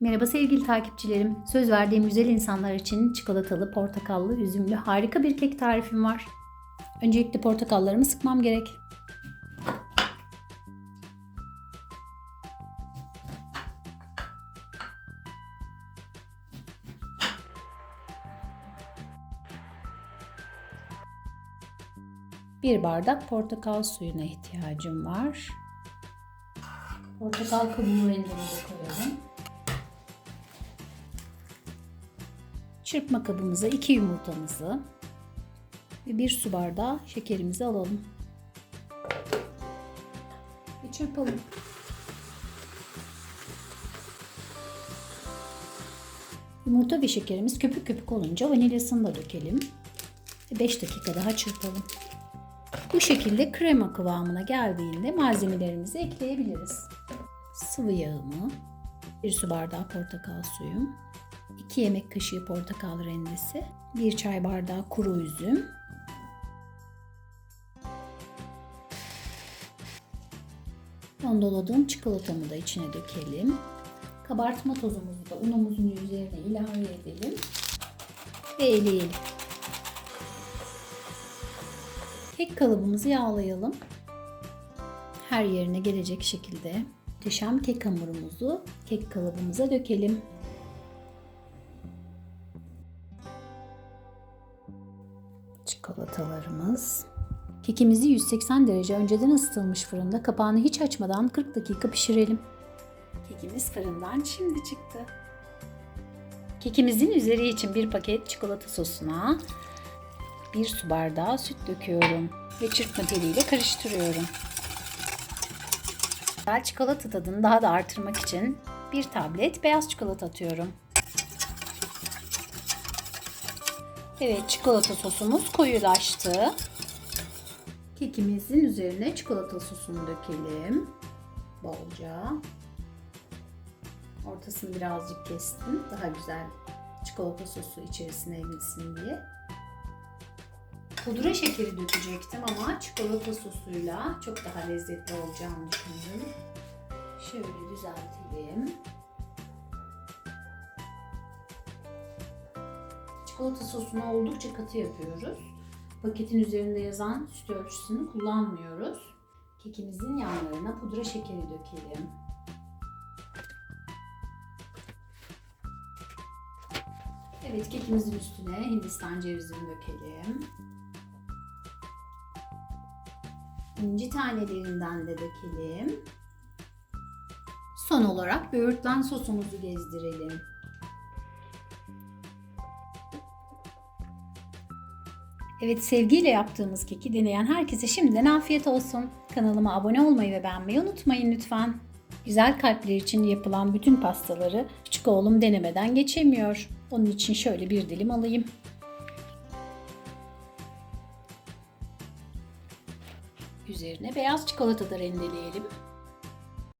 Merhaba sevgili takipçilerim. Söz verdiğim güzel insanlar için çikolatalı, portakallı, üzümlü harika bir kek tarifim var. Öncelikle portakallarımı sıkmam gerek. Bir bardak portakal suyuna ihtiyacım var. Portakal kabuğu rendemize koyalım. Çırpma kabımıza 2 yumurtamızı ve 1 su bardağı şekerimizi alalım. Ve çırpalım. Yumurta ve şekerimiz köpük köpük olunca vanilyasını da dökelim. Ve 5 dakika daha çırpalım. Bu şekilde krema kıvamına geldiğinde malzemelerimizi ekleyebiliriz. Sıvı yağımı, 1 su bardağı portakal suyum, 2 yemek kaşığı portakal rendesi, 1 çay bardağı kuru üzüm, Rondoladığım çikolatamı da içine dökelim. Kabartma tozumuzu da unumuzun üzerine ilave edelim ve eleyelim. Kek kalıbımızı yağlayalım. Her yerine gelecek şekilde muhteşem kek hamurumuzu kek kalıbımıza dökelim. Çikolatalarımız. Kekimizi 180 derece önceden ısıtılmış fırında kapağını hiç açmadan 40 dakika pişirelim. Kekimiz fırından şimdi çıktı. Kekimizin üzeri için bir paket çikolata sosuna bir su bardağı süt döküyorum ve çırpma teliyle karıştırıyorum. Güzel çikolata tadını daha da artırmak için bir tablet beyaz çikolata atıyorum. Evet çikolata sosumuz koyulaştı. Kekimizin üzerine çikolata sosunu dökelim. Bolca. Ortasını birazcık kestim. Daha güzel çikolata sosu içerisine emilsin diye. Pudra şekeri dökecektim ama çikolata sosuyla çok daha lezzetli olacağını düşündüm. Şöyle düzeltelim. Çikolata sosunu oldukça katı yapıyoruz. Paketin üzerinde yazan süt ölçüsünü kullanmıyoruz. Kekimizin yanlarına pudra şekeri dökelim. Evet kekimizin üstüne hindistan cevizini dökelim. İnci tanelerinden de dökelim. Son olarak böğürtlen sosumuzu gezdirelim. Evet sevgiyle yaptığımız keki deneyen herkese şimdiden afiyet olsun. Kanalıma abone olmayı ve beğenmeyi unutmayın lütfen. Güzel kalpler için yapılan bütün pastaları küçük oğlum denemeden geçemiyor. Onun için şöyle bir dilim alayım. Üzerine beyaz çikolata da rendeleyelim.